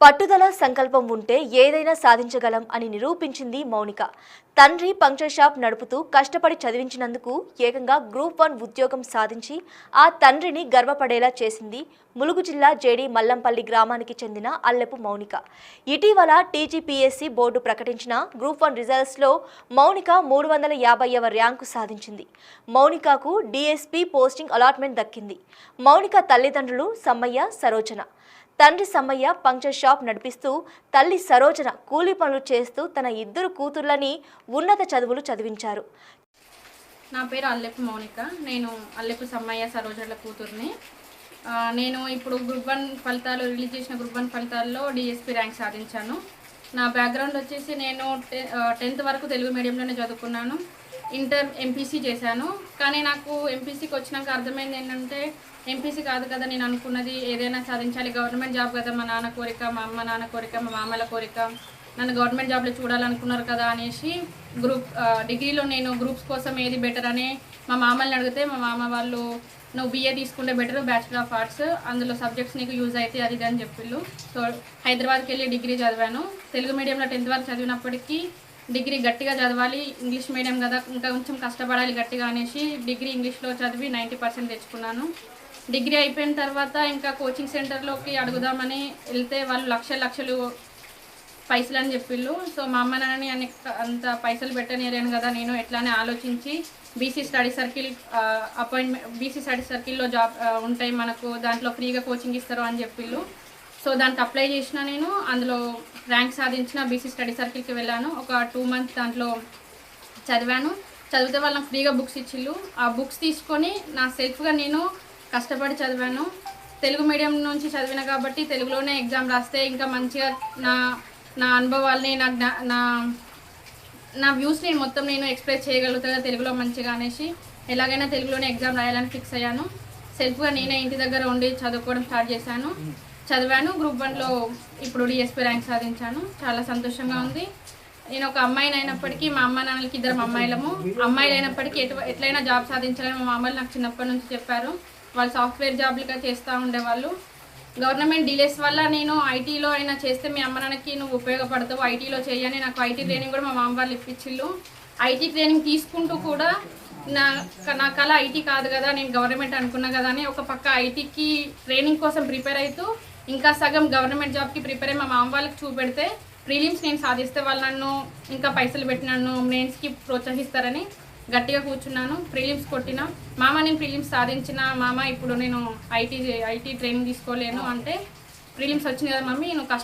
పట్టుదల సంకల్పం ఉంటే ఏదైనా సాధించగలం అని నిరూపించింది మౌనిక. తండ్రి పంక్చర్ షాప్ నడుపుతూ కష్టపడి చదివించినందుకు ఏకంగా గ్రూప్ వన్ ఉద్యోగం సాధించి ఆ తండ్రిని గర్వపడేలా చేసింది ములుగు జిల్లా జేడి మల్లంపల్లి గ్రామానికి చెందిన అల్లెపు మౌనిక. ఇటీవల టీజీపీఎస్సీ బోర్డు ప్రకటించిన గ్రూప్ వన్ రిజల్ట్స్లో మౌనిక మూడు వందల యాభైవ ర్యాంకు సాధించింది. మౌనికకు డిఎస్పీ పోస్టింగ్ అలాట్మెంట్ దక్కింది. మౌనిక తల్లిదండ్రులు సమ్మయ్య సరోజన. తండ్రి సమ్మయ్య పంక్చర్ షాప్ నడిపిస్తూ తల్లి సరోజన కూలీ పనులు చేస్తూ తన ఇద్దరు కూతుర్లని ఉన్నత చదువులు చదివించారు. నా పేరు అల్లెపు మౌనిక. నేను అల్లెపు సమ్మయ్య సరోజర్ల కూతుర్ని. నేను ఇప్పుడు గ్రూప్ వన్ ఫలితాలు రిలీజ్ చేసిన గ్రూప్ వన్ ఫలితాల్లో డిఎస్పీ ర్యాంక్ సాధించాను. నా బ్యాక్గ్రౌండ్ వచ్చేసి నేను టెన్త్ వరకు తెలుగు మీడియంలోనే చదువుకున్నాను. ఇంటర్ ఎంపీసీ చేశాను. కానీ నాకు ఎంపీసీకి వచ్చినాక అర్థమైంది ఏంటంటే ఎంపీసీ కాదు కదా నేను అనుకున్నది ఏదైనా సాధించాలి. గవర్నమెంట్ జాబ్ కదా మా నాన్న కోరిక మా అమ్మ నాన్న కోరిక మా మామల కోరిక. నన్ను గవర్నమెంట్ జాబ్లో చూడాలనుకున్నారు కదా అనేసి గ్రూప్ డిగ్రీలో నేను గ్రూప్స్ కోసం ఏది బెటర్ అని మా మామల్ని అడిగితే మా మామ వాళ్ళు నువ్వు బీఏ తీసుకుంటే బెటర్ బ్యాచిలర్ ఆఫ్ ఆర్ట్స్ అందులో సబ్జెక్ట్స్ నీకు యూజ్ అయితే అది ఇది అని చెప్పిళ్ళు. సో హైదరాబాద్కి వెళ్ళి డిగ్రీ చదివాను. తెలుగు మీడియంలో టెన్త్ వరకు చదివినప్పటికీ డిగ్రీ గట్టిగా చదవాలి ఇంగ్లీష్ మీడియం కదా ఇంకా కొంచెం కష్టపడాలి గట్టిగా అనేసి డిగ్రీ ఇంగ్లీష్లో చదివి నైంటీ పర్సెంట్ తెచ్చుకున్నాను. డిగ్రీ అయిపోయిన తర్వాత ఇంకా కోచింగ్ సెంటర్లోకి అడుగుదామని వెళ్తే వాళ్ళు లక్ష లక్షలు పైసలు అని చెప్పిళ్ళు. సో మా అమ్మ నాన్నని అని అంత పైసలు పెట్టనేరాను కదా నేను ఎట్లానే ఆలోచించి BC study circle appointment BC study సర్కిల్లో జాబ్ ఉంటాయి మనకు దాంట్లో ఫ్రీగా కోచింగ్ ఇస్తారు అని చెప్పిళ్ళు. సో దానికి అప్లై చేసిన నేను అందులో ర్యాంక్ సాధించిన బీసీ స్టడీ సర్కిల్కి వెళ్ళాను. ఒక టూ మంత్స్ దాంట్లో చదివాను. చదివితే వాళ్ళకి ఫ్రీగా బుక్స్ ఇచ్చిళ్ళు. ఆ బుక్స్ తీసుకొని నా సెల్ఫ్గా నేను కష్టపడి చదివాను. తెలుగు మీడియం నుంచి చదివిన కాబట్టి తెలుగులోనే ఎగ్జామ్ రాస్తే ఇంకా మంచిగా నా నా అనుభవాల్ని నా జ్ఞా నా నా వ్యూస్ నేను మొత్తం నేను ఎక్స్ప్రెస్ చేయగలుగుతా తెలుగులో మంచిగా అనేసి ఎలాగైనా తెలుగులోనే ఎగ్జామ్ రాయాలని ఫిక్స్ అయ్యాను. సెల్ఫ్గా నేనే ఇంటి దగ్గర ఉండి చదువుకోవడం స్టార్ట్ చేశాను. చదివాను గ్రూప్ వన్లో ఇప్పుడు డిఎస్పీ ర్యాంక్ సాధించాను. చాలా సంతోషంగా ఉంది. నేను ఒక అమ్మాయిని అయినప్పటికీ మా అమ్మ నాన్నలకి ఇద్దరు అమ్మాయిలము. అమ్మాయిలు అయినప్పటికీ ఎటు ఎట్లయినా జాబ్ సాధించాలని మా మామూలు నాకు చిన్నప్పటి నుంచి చెప్పారు. వాళ్ళు సాఫ్ట్వేర్ జాబ్లుగా చేస్తూ ఉండేవాళ్ళు. గవర్నమెంట్ డిలేస్ వల్ల నేను ఐటీలో అయినా చేస్తే మీ అమ్మ నాన్నకి నువ్వు ఉపయోగపడతావు. ఐటీలో చేయని నాకు ఐటీ ట్రైనింగ్ కూడా మా మామ వాళ్ళు ఇప్పించిళ్ళు. ఐటీ ట్రైనింగ్ తీసుకుంటూ కూడా నా నా కళ ఐటీ కాదు కదా నేను గవర్నమెంట్ అనుకున్నా కదా అని ఒక పక్క ఐటీకి ట్రైనింగ్ కోసం ప్రిపేర్ అవుతూ ఇంకా సగం గవర్నమెంట్ జాబ్కి ప్రిపేర్ అయ్యి మా మామ వాళ్ళకి చూపెడితే ప్రీలిమ్స్ నేను సాధిస్తే వాళ్ళు నన్ను ఇంకా పైసలు పెట్టి నన్ను మెయిన్స్కి ప్రోత్సహిస్తారని గట్టిగా కూర్చున్నాను. ప్రీలిమ్స్ కొట్టిన మామ నేను ప్రీలిమ్స్ సాధించిన మామ ఇప్పుడు నేను ఐటీ ఐటీ ట్రైనింగ్ తీసుకోలేను అంటే ప్రీలిమ్స్ వచ్చింది కదా మమ్మీ నేను కష్టం